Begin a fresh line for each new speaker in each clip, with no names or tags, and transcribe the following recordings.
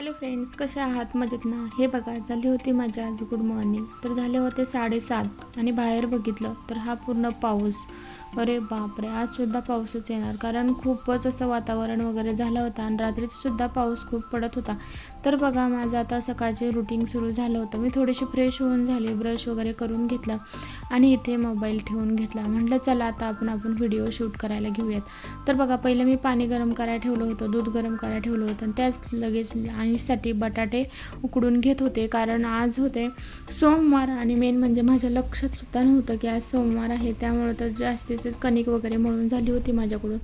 Hello friends कसे आहात? मजेत ना? हे बघा झाली होती माझी आज गुड मॉर्निंग. तर झाले होते साडेसात आणि बाहेर बघितलं तर हा पूर्ण पाऊस. अरे बापरे आज सुद्धा पाऊसच येणार. कारण खूपच असं वातावरण वगैरे झालं होतं आणि रात्रीच सुद्धा पाऊस खूप पडत होता. तर बघा माझं आता सकाळचे रुटीन सुरू झालं होतं. मी थोडीशी फ्रेश होऊन झाले ब्रश वगैरे करून घेतला आणि इथे मोबाईल ठेवून घेतला. म्हटलं चला आता आपण आपण व्हिडिओ शूट करायला घेऊयात. तर बघा पहिलं मी पाणी गरम करायला ठेवलं होतं दूध गरम करायला ठेवलं होतं आणि त्याच लगेच आईसाठी बटाटे उकडून घेत होते. कारण आज होते सोमवार आणि मेन म्हणजे माझ्या लक्षात सुद्धा नव्हतं की आज सोमवार आहे. त्यामुळे तर तसेच कणिक वगैरे मळून झाली होती माझ्याकडून.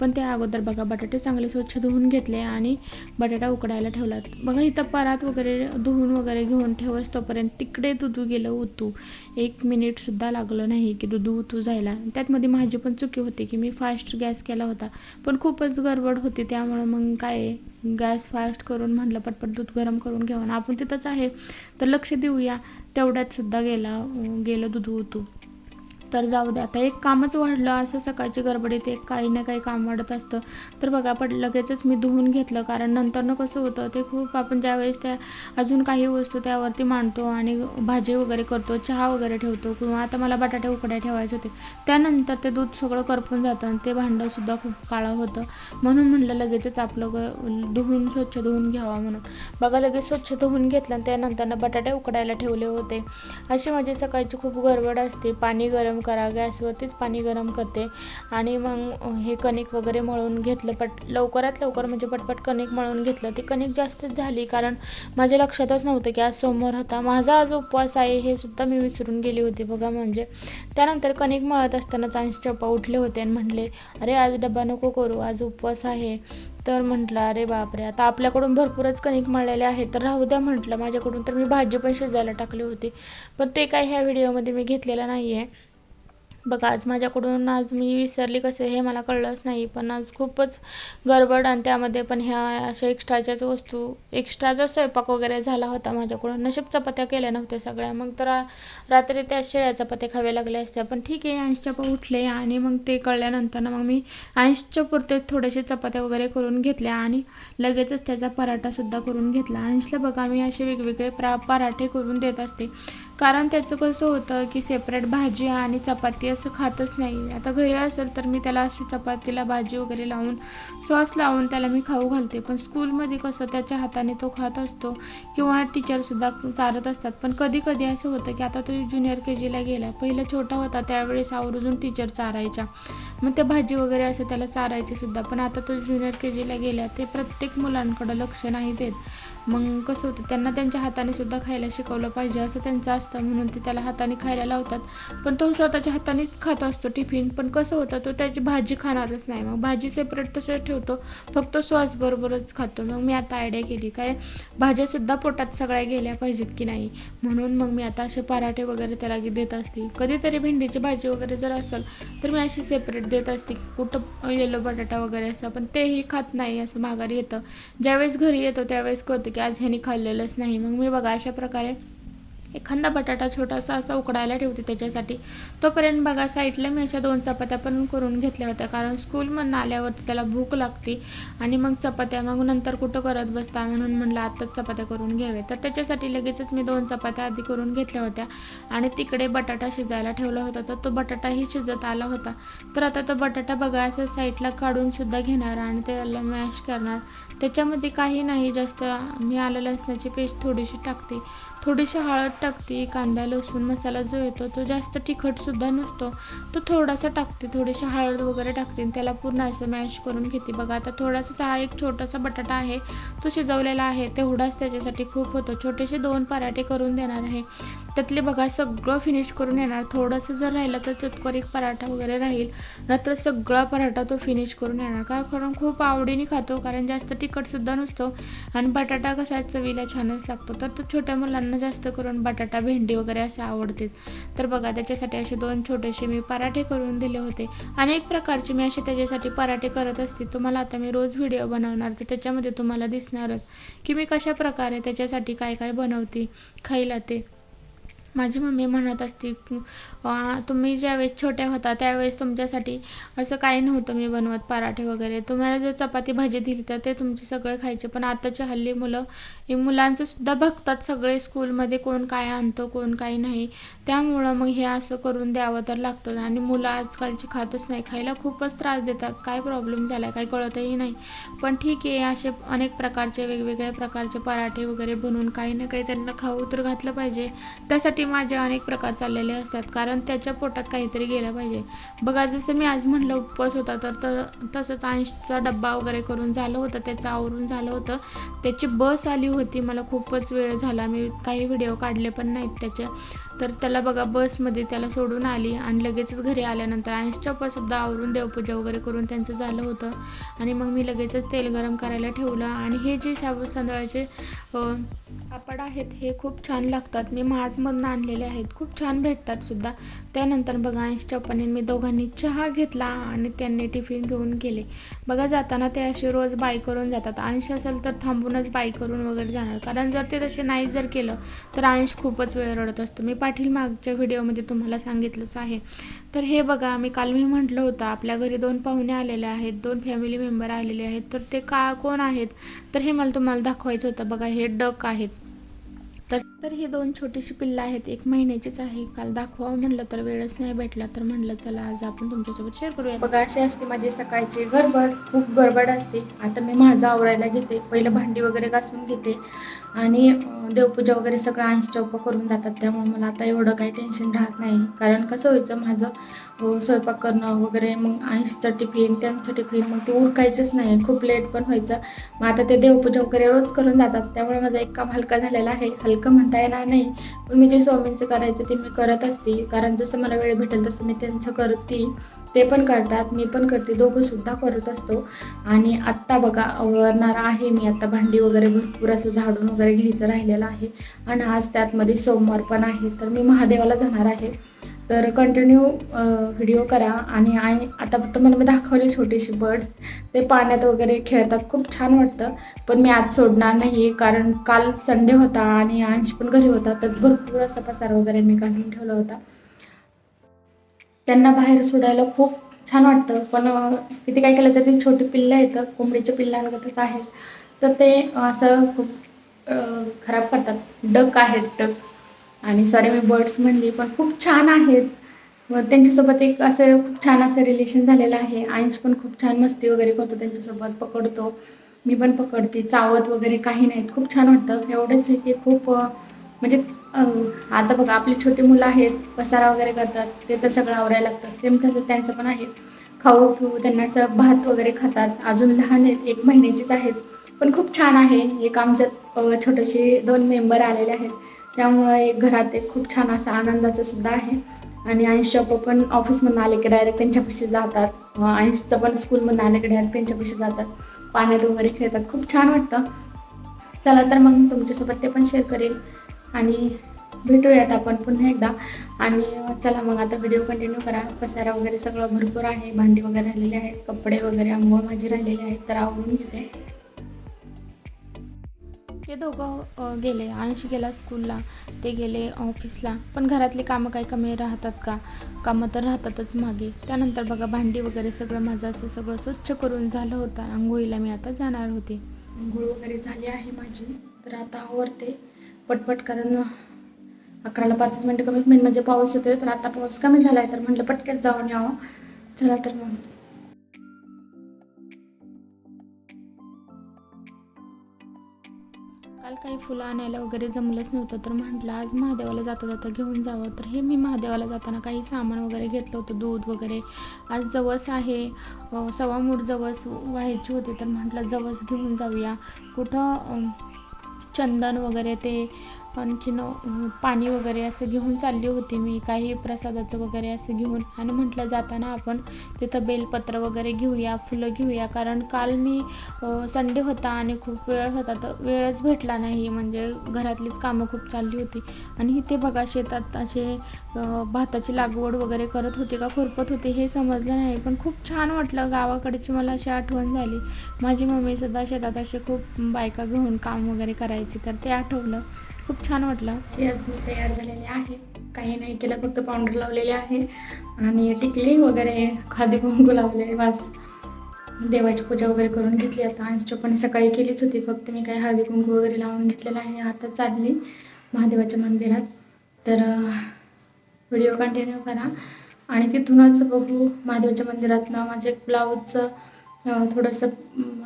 पण त्या अगोदर बघा बटाटे चांगले स्वच्छ धुवून घेतले आणि बटाटा उकडायला ठेवला बघा इथं परात वगैरे धुवून वगैरे घेऊन ठेवस तोपर्यंत तिकडे दुधू गेलं उतू. एक मिनिटसुद्धा लागलं नाही की दुधू उतू जायला. त्यातमध्ये माझी पण चुकी होती की मी फास्ट गॅस केला होता. पण खूपच गडबड होती त्यामुळं मग काय गॅस फास्ट करून म्हटलं पटपट दूध गरम करून घेऊन. आपण तिथंच आहे तर लक्ष देऊया. तेवढ्यात सुद्धा गेला गेलं दूध उतू. तर जाऊ दे. आता एक कामच वाढलं असं सकाळची गडबडीत एक काही ना काही काम वाढत असतं. तर बघा पण लगेचच मी धुवून घेतलं कारण नंतरनं कसं होतं ते खूप आपण ज्यावेळेस त्या अजून काही वस्तू त्यावरती मांडतो आणि भाजी वगैरे करतो चहा वगैरे ठेवतो किंवा आता मला बटाटे उकड्या ठेवायचे होते. त्यानंतर ते दूध सगळं करपून जातं आणि ते भांडंसुद्धा खूप काळं होतं. म्हणून म्हणलं लगेचच आपलं ग धुवून स्वच्छ धुवून घ्यावा म्हणून. बघा लगेच स्वच्छ धुवून घेतलं आणि त्यानंतरनं बटाटे उकडायला ठेवले होते. अशी माझी सकाळची खूप गडबड असते. पाणी गरम करा गॅसवरतीच पाणी गरम करते. आणि मग हे कणिक वगैरे मळून घेतलं पट लवकरात लवकर म्हणजे पटपट कणिक मळून घेतलं. ती कणिक जास्तच झाली कारण माझ्या लक्षातच नव्हतं की आज सोमवार होता. माझा आज उपवास आहे हे सुद्धा मी विसरून गेली होती बघा म्हणजे. त्यानंतर कणिक मळत असतानाच चान्स चप्पा उठले होते आणि म्हटले अरे आज डबा नको करू आज उपवास आहे. तर म्हटलं अरे बापरे आता आपल्याकडून भरपूरच कणिक मळलेले आहे तर राहू द्या म्हटलं माझ्याकडून तर मी भाजी पण शिजायला टाकली होती. पण ते काय ह्या व्हिडिओमध्ये मी घेतलेलं नाही आहे बघा आज माझ्याकडून आज मी विसरली कसे हे मला कळलंच नाही पण आज खूपच गडबड आणि त्यामध्ये पण ह्या अशा एक्स्ट्राच्याच वस्तू एक्स्ट्राचा स्वयंपाक वगैरे झाला होता माझ्याकडून. नशीब चपात्या केल्या नव्हत्या सगळ्या. मग तर रात्री त्या शेळ्या चपात्या खाव्या लागल्या असत्या. पण ठीक आहे ऐंशीच्या पण उठले आणि मग ते कळल्यानंतर मग मी ऐंशीच्या पुरते थोडेसे चपात्या वगैरे करून घेतल्या आणि लगेचच त्याचा पराठासुद्धा करून घेतला. ऐंशीला बघा मी असे वेगवेगळे प्रा पराठे करून देत असते. कारण त्याचं कसं होतं की सेपरेट भाजी आणि चपाती असं खातच नाही. आता घरी असेल तर मी त्याला अशी चपातीला भाजी वगैरे लावून सॉस लावून त्याला मी खाऊ घालते. पण स्कूलमध्ये कसं त्याच्या हाताने तो खात असतो किंवा टीचरसुद्धा चारत असतात. पण कधी कधी असं होतं की आता तो ज्युनियर के जीला गेला. पहिला छोटा होता त्यावेळेस आवर्जून टीचर चारायच्या. मग ते भाजी वगैरे असं त्याला चारायची सुद्धा. पण आता तो ज्युनियर के जीला गेला ते प्रत्येक मुलांकडं लक्ष नाही देत. मग कसं होतं त्यांना त्यांच्या हाताने सुद्धा खायला शिकवलं पाहिजे असं त्यांचं असतं. म्हणून ते त्याला हाताने खायला लावतात. पण तो स्वतःच्या हातानेच खात असतो टिफिन. पण कसं होतं तो त्याची भाजी खाणारच नाही. मग भाजी सेपरेट तसं ठेवतो. फक्त सॉस बरोबरच खातो. मग मी आता आयडिया केली काय भाज्यासुद्धा पोटात सगळ्या गेल्या पाहिजेत की नाही? म्हणून मग मी आता असे पराठे वगैरे त्याला देत असते. कधीतरी भेंडीची भाजी वगैरे जर असेल तर मी अशी सेपरेट देत असते की कुठं येलो बटाटा वगैरे असं. पण तेही खात नाही असं माघारी येतं. ज्यावेळेस घरी येतो त्यावेळेस कळतं की आज ह्यानी खाल्लेलंच नाही. मग मी बघा अशा प्रकारे एखादा बटाटा छोटासा असा उकडायला ठेवते त्याच्यासाठी. तोपर्यंत बघा साईडला मी अशा दोन चपात्या पण करून घेतल्या होत्या कारण स्कूलमधून आल्यावरती त्याला भूक लागते आणि मग चपात्या मग नंतर कुठं करत बसता म्हणून म्हणलं आत्ताच चपात्या करून घ्याव्या. तर त्याच्यासाठी लगेचच मी दोन चपात्या आधी करून घेतल्या होत्या आणि तिकडे बटाटा शिजायला ठेवला होता. तर तो बटाटाही शिजत आला होता. तर आता तो बटाटा बघा असं साईडला काढूनसुद्धा घेणार आणि त्याला मॅश करणार. त्याच्यामध्ये काही नाही जास्त मी आलं लसणाची पेस्ट थोडीशी टाकते. थोडीशी हळद टाकते कांदा लसूण मसाला जो येतो तो जास्त तिखटसुद्धा नसतो. तो थोडासा टाकते थोडीशी हळद वगैरे टाकते आणि त्याला पूर्ण असं मॅश करून घेते. बघा आता थोडासा हा एक छोटासा बटाटा आहे तो शिजवलेला आहे. तेवढाच त्याच्यासाठी खूप होतो. छोटेसे दोन पराठे करून देणार आहे. त्यातले बघा सगळं फिनिश करून येणार. थोडंसं जर राहिलं तर चतकोर एक पराठा वगैरे राहील. नंतर सगळा पराठा तो फिनिश करून येणार. का कारण खूप आवडीने खातो कारण जास्त तिखटसुद्धा नसतो. आणि बटाटा कसा चवीला छानच लागतो. तर तो छोट्या मुलांना जास्त करून बटाटा भेंडी वगैरे असं आवडते. तर बघा त्याच्यासाठी असे दोन छोटेसे मी पराठे करून दिले होते. अनेक प्रकारचे मी असे त्याच्यासाठी पराठे करत असते. तुम्हाला आता मी रोज व्हिडिओ बनवणार तर त्याच्यामध्ये तुम्हाला दिसणारच की मी कशा प्रकारे त्याच्यासाठी काय काय बनवते खायला ते. माझी मम्मी म्हणत असते तुम्ही ज्यावेळेस छोट्या होता त्यावेळेस तुमच्यासाठी असं काही नव्हतं मी बनवत पराठे वगैरे. तुम्हाला जर चपाती भाजी दिली तर ते तुमचे सगळे खायचे. पण आताची हल्ली मुलं हे मुलांचं सुद्धा बघतात सगळे स्कूलमध्ये कोण काय आणतं कोण काय नाही. त्यामुळं मग हे असं करून द्यावं तर लागतं. आणि मुलं आजकालची खातच नाही. खायला खूपच त्रास देतात. काय प्रॉब्लेम झाला आहे काय कळतही नाही. पण ठीक आहे असे अनेक प्रकारचे वेगवेगळ्या प्रकारचे पराठे वगैरे बनवून काही ना काही त्यांना खाऊ तर घातलं पाहिजे. त्यासाठी माझे अनेक प्रकार चाललेले असतात. कारण त्याच्या पोटात काहीतरी गेलं पाहिजे. बघा जसं मी आज म्हणलं उपवास होता तर त- तसंच आईचा डब्बा वगैरे करून झालं होतं त्याचं आवरून झालं होतं. त्याची बस आली होती मला खूपच वेळ झाला. मी काही व्हिडिओ काढले पण नाहीत त्याचे. तर त्याला बघा बसमध्ये त्याला सोडून आली आणि लगेचच घरी आल्यानंतर अंशच्या आवरून देवपूजा वगैरे करून त्यांचं झालं होतं. आणि मग मी लगेचच तेल गरम करायला ठेवलं आणि हे जे शाबूस तांदळाचे कापड पापड आहेत हे खूप छान लागतात. मी मार्टमधून आणलेले आहेत खूप छान भेटतात सुद्धा. त्यानंतर बघा अंशच्या मी दोघांनी चहा घेतला आणि त्यांनी टिफिन घेऊन गेले. बघा जाताना ते असे रोज बाय करून जातात. अंश असेल तर थांबूनच बाय करून वगैरे जाणार. कारण जर ते तसे नाही जर केलं तर अंश खूपच वेळ रडत असतो. मी पाठील मागच्या व्हिडिओमध्ये तुम्हाला सांगितलंच आहे. तर हे बघा मी काल मी म्हटलं होतं आपल्या घरी दोन पाहुणे आलेले आहेत दोन फॅमिली मेंबर आलेले आहेत तर ते का कोण आहेत? तर हे मला तुम्हाला दाखवायचं होतं. बघा हे डक आहेत. तर तर ही दोन छोटीशी पिल्लं आहेत. एक महिन्याचीच आहे. काल दाखवावं म्हणलं तर वेळच नाही भेटला. तर म्हणलं चला आज आपण तुमच्यासोबत शेअर करूया. बघा अशी असते माझी सकाळची गडबड खूप गडबड असते. आता मी माझं आवरायला घेते. पहिलं भांडी वगैरे घासून घेते. आणि देवपूजा वगैरे सगळं अंश चौपा करून जातात. त्यामुळे मला आता एवढं काही टेन्शन राहत नाही. कारण कसं व्हायचं माझं स्वयंपाक करणं वगैरे मग अंशचं टिफिन त्यांचं टिफिन मग ते उरकायचंच नाही. खूप लेट पण व्हायचं. मग आता ते देवपूजा वगैरे रोज करून जातात. त्यामुळे माझा एक काम हलका झालेला आहे. हलका म्हणता येणार नाही. पण मी जे स्वामींचं करायचं ते मी करत असते. कारण जसं मला वेळ भेटेल तसं मी त्यांचं करते ते. पण करतात मी पण करते. दोघं सुद्धा करत असतो. आणि आत्ता बघा आवरणार आहे मी. आत्ता भांडी वगैरे भरपूर असं झाडून वगैरे घ्यायचं राहिलेलं आहे. आणि आज त्यातमध्ये सोमवार पण आहे. तर मी महादेवाला जाणार आहे. तर कंटिन्यू व्हिडिओ करा. आणि आणि आता तुम्हाला मी दाखवले छोटेसे बर्ड्स ते पाण्यात वगैरे खेळतात. खूप छान वाटतं. पण मी आज सोडणार नाही आहे कारण काल संडे होता आणि अंश पण घरी होता. तर भरपूर असा पसार वगैरे मी घालून ठेवला होता. त्यांना बाहेर सोडायला खूप छान वाटतं. पण किती काय केलं तर ते छोटी पिल्लं येतं. कोंबडीच्या पिल्लांगतच आहेत. तर ते असं खूप खराब करतात. डक आहेत डक. आणि सॉरी मी बर्ड्स म्हणली पण खूप छान आहेत. व त्यांच्यासोबत एक असं खूप छान असं रिलेशन झालेलं आहे. आईन्स पण खूप छान मस्ती वगैरे करतो त्यांच्यासोबत पकडतो. मी पण पकडते. चावत वगैरे काही नाहीत. खूप छान वाटतं. एवढंच आहे की खूप म्हणजे आता बघा आपली छोटी मुलं आहेत पसारा वगैरे करतात. ते तर सगळं आवरायला लागतं सेम तसं त्यांचं पण आहे. खाऊ पिऊ त्यांना असं भात वगैरे खातात. अजून लहान आहेत. एक महिन्याचीच आहेत. पण खूप छान आहे. एक आमच्यात छोटेसे दोन मेंबर आलेले आहेत. त्यामुळं एक घरात एक खूप छान असं आनंदाचं सुद्धा आहे. आणि आयुष पप्पा पण ऑफिसमधून आले की डायरेक्ट त्यांच्यापाशी जातात. अं, आयुषचं पण स्कूलमधून आले की डायरेक्ट त्यांच्यापाशी जातात. पाण्यात वगैरे खेळतात. खूप छान वाटतं. चला तर मग तुमच्यासोबत ते पण शेअर करेल. आणि भेटूयात आपण पुन्हा एकदा. आणि चला मग आता व्हिडिओ कंटिन्यू करा. पसारा वगैरे सगळं भरपूर आहे. भांडी वगैरे राहिलेली आहेत. कपडे वगैरे आंघोळ माझी राहिलेली आहेत तर आवडून घेते. ते दोघं गेले. अंश गेला स्कूलला ते गेले ऑफिसला पण घरातली कामं काही कमी राहतात का? कामं तर राहतातच मागे. त्यानंतर बघा भांडी वगैरे सगळं माझं असं सगळं स्वच्छ करून झालं होतं. आंघोळीला मी आता जाणार होते. आंघोळ वगैरे झाली आहे माझी. तर आता आवरते. पटपट कारण अकराला पाच मिनटं कमीत मिनिट म्हणजे पाऊस येतोय. पण आता पाऊस कमी झाला आहे तर म्हटलं पटकन जाऊन यावं. चला तर मग. काही फुलं आणायला वगैरे जमलंच नव्हतं तर म्हटलं आज महादेवाला जाता जाता घेऊन जावं. तर हे मी महादेवाला जाताना काही सामान वगैरे घेतलं होतं दूध वगैरे. आज जवस आहे सवा सव्वा मूठ जवस व्हायची होती तर म्हटलं जवस घेऊन जाऊया. कुठं चंदन वगैरे ते आणखीन पाणी वगैरे असं घेऊन चालली होती मी काही प्रसादाचं वगैरे असं घेऊन. आणि म्हटलं जाताना आपण तिथं बेलपत्र वगैरे घेऊया फुलं घेऊया. कारण काल मी संडे होता आणि खूप वेळ होता तर वेळच भेटला नाही. म्हणजे घरातलीच कामं खूप चालली होती. आणि इथे बघा शेतात असे भाताची लागवड वगैरे करत होते का खुरपत होते हे समजलं नाही. पण खूप छान वाटलं. गावाकडची मला अशी आठवण झाली. माझी मम्मीसुद्धा शेतात असे खूप बायका घेऊन काम वगैरे करायची तर ते आठवलं. खूप छान वाटलं. आज मी तयार झालेले आहे. काही नाही केलं फक्त पावडर लावलेले आहे. आणि टिकली वगैरे खादी कुंकू लावले वास. देवाची पूजा वगैरे करून घेतली आता. आणि पण सकाळी केलीच होती. फक्त मी काही हळदी कुंकू वगैरे लावून घेतलेला आहे. आता चालली महादेवाच्या मंदिरात. तर व्हिडिओ कंटिन्यू करा. आणि तिथूनच बघू महादेवाच्या मंदिरातनं माझे ब्लाऊजचं थोडंसं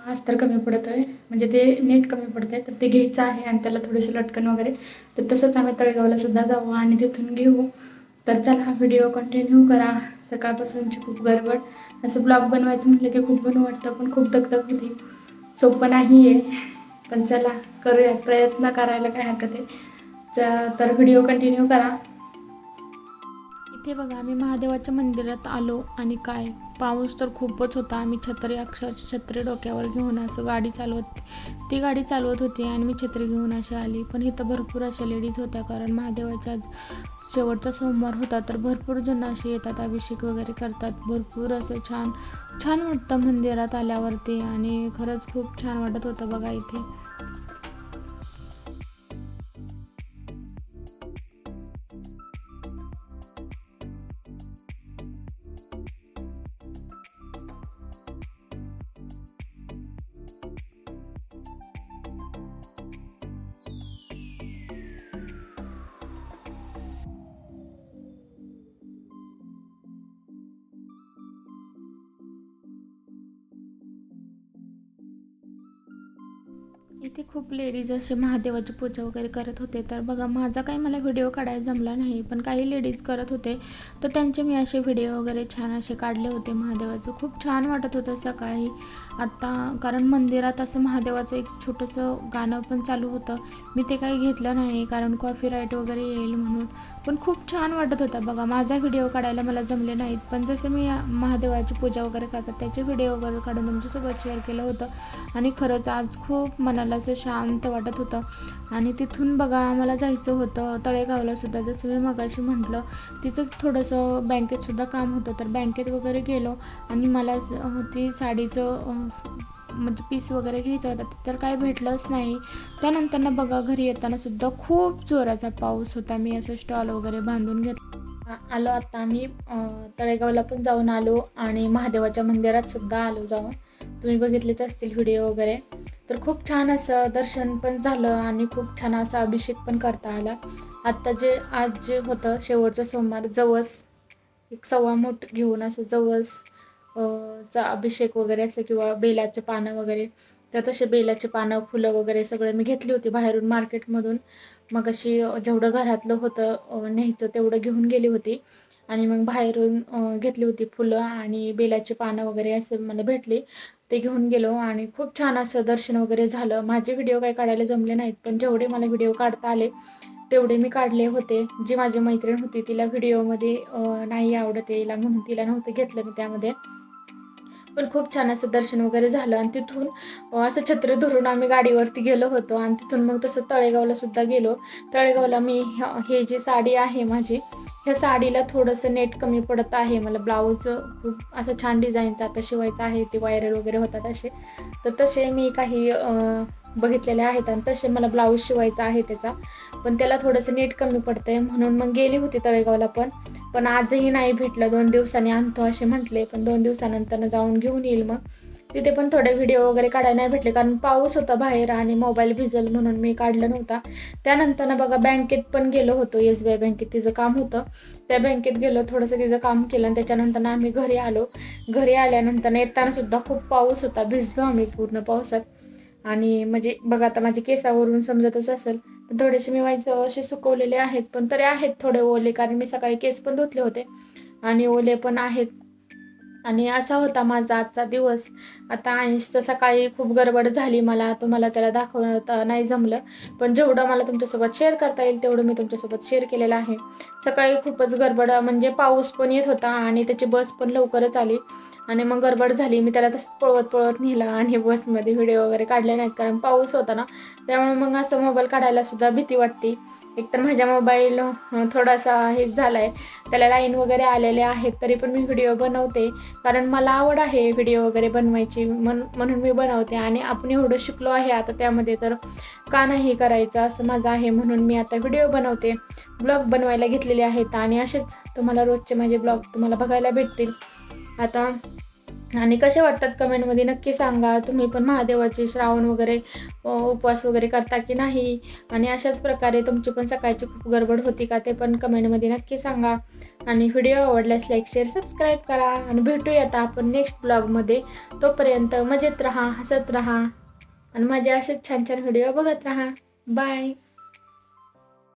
अस्तर कमी पडतं आहे म्हणजे ते नेट कमी पडतं आहे तर ते घ्यायचं आहे आणि त्याला थोडेसे लटकन वगैरे. तर तसंच आम्ही तळेगावला सुद्धा जाऊ आणि तिथून घेऊ. तर चला व्हिडिओ कंटिन्यू करा. सकाळपासूनची खूप गडबड. असं ब्लॉग बनवायचं म्हटलं की खूप बनू वाटतं पण खूप दगदग होती. सोपं नाही आहे पण चला करूया. प्रयत्न करायला काय हरकत आहे. तर व्हिडिओ कंटिन्यू करा. इथे बघा आम्ही महादेवाच्या मंदिरात आलो. आणि काय? पाऊस तर खूपच होता. आम्ही छत्री अक्षरशः छत्री डोक्यावर घेऊन असं गाडी चालवत ती गाडी चालवत होती आणि मी छत्री घेऊन अशी आली. पण इथं भरपूर अशा लेडीज होत्या. कारण महादेवाच्या आज शेवटचा सोमवार होता तर भरपूर जण असे येतात अभिषेक वगैरे करतात. भरपूर असं छान छान वाटतं मंदिरात आल्यावरती. आणि खरंच खूप छान वाटत होतं बघा इथे. इथे खूप लेडीज असे महादेवाची पूजा वगैरे करत होते. तर बघा माझा काही मला व्हिडिओ काढायला जमला नाही पण काही लेडीज करत होते. तर त्यांचे मी असे व्हिडिओ वगैरे छान असे काढले होते महादेवाचं. खूप छान वाटत होतं सकाळी. आत्ता कारण मंदिरात असं महादेवाचं एक छोटंसं गाणं पण चालू होतं. मी ते काही घेतलं नाही कारण कॉपीराईट वगैरे येईल म्हणून. पण खूप छान वाटत होता. बघा माझा व्हिडिओ काढायला मला जमले नाहीत. पण जसं मी महादेवाची पूजा वगैरे करतात त्याचे व्हिडिओ वगैरे काढून तुमच्यासोबत शेअर केलं होतं. आणि खरंच आज खूप मनाला असं शांत वाटत होतं. आणि तिथून बघा आम्हाला जायचं होतं तळेगावला सुद्धा. जसं मी मगाशी म्हटलं तिचंच थोडंसं बँकेतसुद्धा काम होतं. तर बँकेत वगैरे गेलो आणि मला ती साडीचं म्हणजे पीस वगैरे घ्यायचा होता. तर काही भेटलंच नाही. त्यानंतर ना बघा घरी येताना सुद्धा खूप जोराचा पाऊस होता. मी असं स्टॉल वगैरे बांधून घेतला आलो आता आम्ही तळेगावला पण जाऊन आलो आणि महादेवाच्या मंदिरात सुद्धा आलो जाऊन. तुम्ही बघितलेच असतील व्हिडिओ वगैरे. तर खूप छान असं दर्शन पण झालं आणि खूप छान असा अभिषेक पण करता आला. आत्ता जे आज जे होतं शेवटचं सोमवार जवस एक सव्वा मूठ घेऊन असं जवस चा अभिषेक वगैरे असं किंवा बेलाचे पानं वगैरे तर तसे बेलाचे पानं फुलं वगैरे सगळे मी घेतली होती बाहेरून मार्केटमधून. मग अशी जेवढं घरातलं होतं न्यायचं तेवढं घेऊन गेली होती. आणि मग बाहेरून घेतली होती फुलं आणि बेलाची पानं वगैरे असे मला भेटले. ते घेऊन गेलो आणि खूप छान असं दर्शन वगैरे झालं. माझे व्हिडिओ काही काढायला जमले नाहीत पण जेवढे मला व्हिडिओ काढता आले तेवढे मी काढले होते. जी माझी मैत्रीण होती तिला व्हिडिओमध्ये नाही आवडत यायला म्हणून तिला नव्हतं घेतलं मी त्यामध्ये. पण खूप छान असं दर्शन वगैरे झालं आणि तिथून असं छत्र धरून आम्ही गाडीवरती गेलो होतो आणि तिथून मग तसं तळेगावला सुद्धा गेलो. तळेगावला मी हे जी साडी आहे माझी ह्या साडीला थोडंसं नेट कमी पडत आहे. मला ब्लाऊज खूप असं छान डिझाईनचं आता शिवायचं आहे ते वायरल वगैरे होतात असे. तर तसे मी काही बघितलेले आहेत आणि तसे मला ब्लाऊज शिवायचा आहे त्याचा. पण त्याला थोडंसं नेट कमी पडतं आहे म्हणून मग गेली होती तळेगावला पण. पण आजही नाही भेटलं. दोन दिवसांनी आणतो असे म्हटले. पण दोन दिवसानंतर जाऊन घेऊन येईल मग. तिथे पण थोडे व्हिडिओ वगैरे काढायला नाही भेटले. कारण पाऊस होता बाहेर आणि मोबाईल भिजल म्हणून मी काढलं नव्हता. त्यानंतर ना बघा बँकेत पण गेलो होतो. एस बी आय बँकेत तिचं काम होतं. त्या बँकेत गेलो. थोडंसं तिचं काम केलं आणि त्याच्यानंतर आम्ही घरी आलो. घरी आल्यानंतर येताना सुद्धा खूप पाऊस होता. भिजलो आम्ही पूर्ण पावसात. आणि म्हणजे बघा आता माझ्या केसावरून समजतच असेल तर थोडेसे मी व्हायचं असे सुकवलेले आहेत पण तरी आहेत थोडे ओले कारण मी सकाळी केस पण धुतले होते आणि ओले पण आहेत. आणि असा होता माझा आजचा दिवस. आता तर सकाळी खूप गडबड झाली मला तुम्हाला त्याला दाखवता नाही जमलं. पण जेवढं मला तुमच्यासोबत शेअर करता येईल तेवढं मी तुमच्यासोबत शेअर केलेलं आहे. सकाळी खूपच गडबड म्हणजे पाऊस पण येत होता आणि त्याची बस पण लवकरच आली. आणि मग गडबड झाली. मी त्याला तसं पळवत पळवत नेलं आणि बसमध्ये व्हिडिओ वगैरे काढले नाहीत. कारण पाऊस होता ना त्यामुळे मग असं मोबाईल काढायला सुद्धा भीती वाटते. एकतर माझ्या मोबाईल थोडासा हे झाला आहे त्याला लाईन वगैरे आलेले आहेत तरी पण मी व्हिडिओ बनवते. कारण मला आवड आहे व्हिडिओ वगैरे बनवायची म्हणून म्हणून मी बनवते. आणि आपण एवढं शिकलो आहे आता त्यामध्ये तर का नाही करायचं असं माझं आहे म्हणून मी आता व्हिडिओ बनवते. ब्लॉग बनवायला घेतलेले आहेत. आणि असेच तुम्हाला रोजचे माझे ब्लॉग तुम्हाला बघायला भेटतील. आता आणि कसे वाटतात कमेंटमध्ये नक्की सांगा. तुम्ही पण महादेवाचे श्रावण वगैरे उपवास वगैरे करता की नाही? आणि अशाच प्रकारे तुमची पण सकाळची खूप गडबड होती का ते पण कमेंटमध्ये नक्की सांगा. आणि व्हिडिओ आवडल्यास लाईक शेअर सबस्क्राईब करा. आणि भेटूया आता आपण नेक्स्ट ब्लॉगमध्ये. तोपर्यंत मजेत राहा हसत राहा. आणि माझे असेच छान छान व्हिडिओ बघत राहा. बाय.